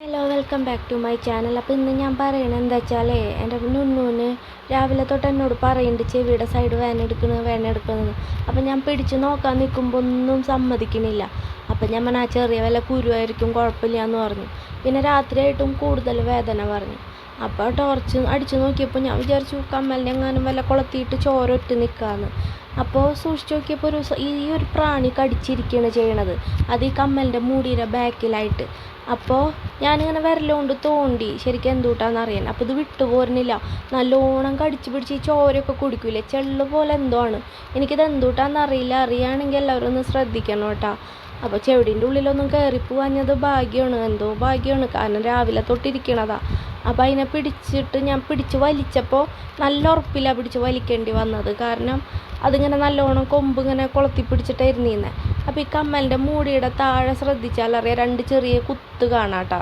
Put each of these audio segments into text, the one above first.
Hello welcome back to my channel അപ്പോൾ ഇന്ന് ഞാൻ പറയണത് എന്താ വെച്ചാലേ എന്റെ നുന്നൂന് രാവിലെ തൊട്ട് എന്നോട് പറയുന്നുണ്ട് ചെവിയുടെ സൈഡ് വേന എടുക്കണ് വേന എടുക്കണമെന്ന് അപ്പോൾ ഞാൻ പിടിച്ച് നോക്കാൻ നിൽക്കുമ്പോൾ ഒന്നും സമ്മതിക്കുന്നില്ല അപ്പം ഞാൻ പറഞ്ഞാൽ ചെറിയ വല്ല കുരുവായിരിക്കും കുഴപ്പമില്ല എന്ന് പറഞ്ഞു. പിന്നെ രാത്രിയായിട്ടും കൂടുതൽ വേദന പറഞ്ഞു. അപ്പോൾ ടോർച്ച് അടിച്ച് നോക്കിയപ്പോൾ ഞാൻ വിചാരിച്ചു കമ്മലിനെ എങ്ങാനും വല്ല കൊളത്തിയിട്ട് ചോരൊറ്റ് നിൽക്കാമെന്ന് അപ്പോൾ സൂക്ഷിച്ച് നോക്കിയപ്പോൾ ഒരു ഈ ഒരു പ്രാണി കടിച്ചിരിക്കുകയാണ് ചെയ്യണത്. അത് ഈ കമ്മലിന്റെ മൂടിയുടെ ബാക്കിലായിട്ട് അപ്പോൾ ഞാനിങ്ങനെ വിരലുകൊണ്ട് തോണ്ടി ശരിക്കും എന്തുട്ടാന്ന് അറിയാൻ. അപ്പോൾ ഇത് വിട്ടു പോരുന്നില്ല. നല്ലോണം കടിച്ചു പിടിച്ച് ഈ ചോരയൊക്കെ കുടിക്കൂലേ? ചെള്ള് പോലെ എന്തോ ആണ്. എനിക്കിത് എന്തുട്ടാന്ന് അറിയില്ല. അറിയുകയാണെങ്കിൽ എല്ലാവരും ഒന്ന് ശ്രദ്ധിക്കണം കേട്ടോ. അപ്പോൾ ചെവിടിന്റെ ഉള്ളിലൊന്നും കയറി പോവാഞ്ഞത് ഭാഗ്യമാണ് എന്തോ ഭാഗ്യമാണ് കാരണം രാവിലെ തൊട്ടിരിക്കണതാ. അപ്പോൾ അതിനെ പിടിച്ചിട്ട് ഞാൻ പിടിച്ച് വലിച്ചപ്പോൾ നല്ല ഉറപ്പില്ല പിടിച്ച് വലിക്കേണ്ടി വന്നത്. കാരണം അതിങ്ങനെ നല്ലോണം കൊമ്പ് ഇങ്ങനെ കൊളത്തി പിടിച്ചിട്ടായിരുന്നീന്നെ അപ്പോൾ ഈ കമ്മലിന്റെ മൂടിയുടെ താഴെ ശ്രദ്ധിച്ചാൽ അറിയാം രണ്ട് ചെറിയ കുത്ത് കാണാട്ടോ.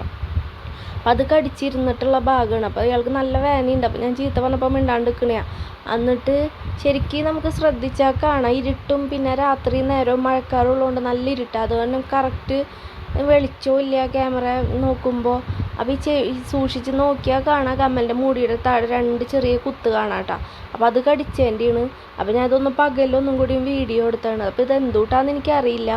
അപ്പം അത് കടിച്ചിരുന്നിട്ടുള്ള ഭാഗമാണ്. അപ്പോൾ അയാൾക്ക് നല്ല വേനയുണ്ട് അപ്പോൾ ഞാൻ ചീത്ത പറഞ്ഞപ്പോൾ മിണ്ടാണ്ട് നിൽക്കണയാ എന്നിട്ട് ശരിക്കും നമുക്ക് ശ്രദ്ധിച്ചാൽ കാണാം. ഇരുട്ടും പിന്നെ രാത്രി നേരവും മഴക്കാറുള്ളതുകൊണ്ട് നല്ല ഇരുട്ടാണ് അതുകൊണ്ട് കറക്റ്റ് വെളിച്ചവും ഇല്ല. ക്യാമറ നോക്കുമ്പോൾ അപ്പോൾ ഈ ചെ സൂക്ഷിച്ച് നോക്കിയാൽ കാണാം കമ്മലിന്റെ മൂടിയുടെ താഴെ രണ്ട് ചെറിയ കുത്ത് കാണാം കേട്ടോ അപ്പോൾ അത് കടിച്ചതിന്റെയാണ് അപ്പോൾ ഞാൻ അതൊന്ന് പകലൊന്നും കൂടി വീഡിയോ എടുത്താണ്. അപ്പോൾ ഇത് എന്തുട്ടാന്ന് എനിക്കറിയില്ല.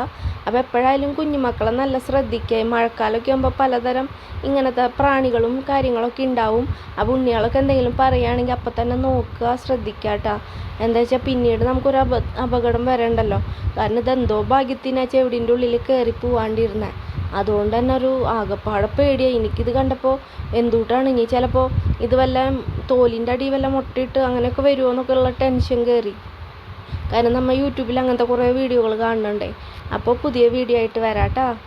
അപ്പോൾ എപ്പോഴായാലും കുഞ്ഞുമക്കളെ നല്ല ശ്രദ്ധിക്കുക. മഴക്കാലമൊക്കെ ആകുമ്പോൾ പലതരം ഇങ്ങനത്തെ പ്രാണികളും കാര്യങ്ങളൊക്കെ ഉണ്ടാവും. അപ്പോൾ ഉണ്ണികളൊക്കെ എന്തെങ്കിലും പറയുകയാണെങ്കിൽ അപ്പം തന്നെ നോക്കുക ശ്രദ്ധിക്കുക കേട്ടോ എന്താ വെച്ചാൽ പിന്നീട് നമുക്കൊരു അപ അപകടം വരണ്ടല്ലോ. കാരണം ഇതെന്തോ ഭാഗ്യത്തിന് ചെവിടിന്റെ ഉള്ളിൽ കയറി പോവാണ്ടിരുന്നത് അതുകൊണ്ട് തന്നെ ഒരു ആകപ്പാടെ പേടിയായി. എനിക്കിത് കണ്ടപ്പോൾ എന്തുട്ടാണ്? ഇനി ചിലപ്പോൾ ഇത് വല്ല തോലിന്റെ അടി വല്ല മുട്ടയിട്ട് അങ്ങനെയൊക്കെ വരുമോ എന്നൊക്കെ ഉള്ള ടെൻഷൻ കയറി കാരണം നമ്മൾ യൂട്യൂബിൽ അങ്ങനത്തെ കുറേ വീഡിയോകൾ കാണുന്നുണ്ടേ അപ്പോൾ പുതിയ വീഡിയോ ആയിട്ട് വരാം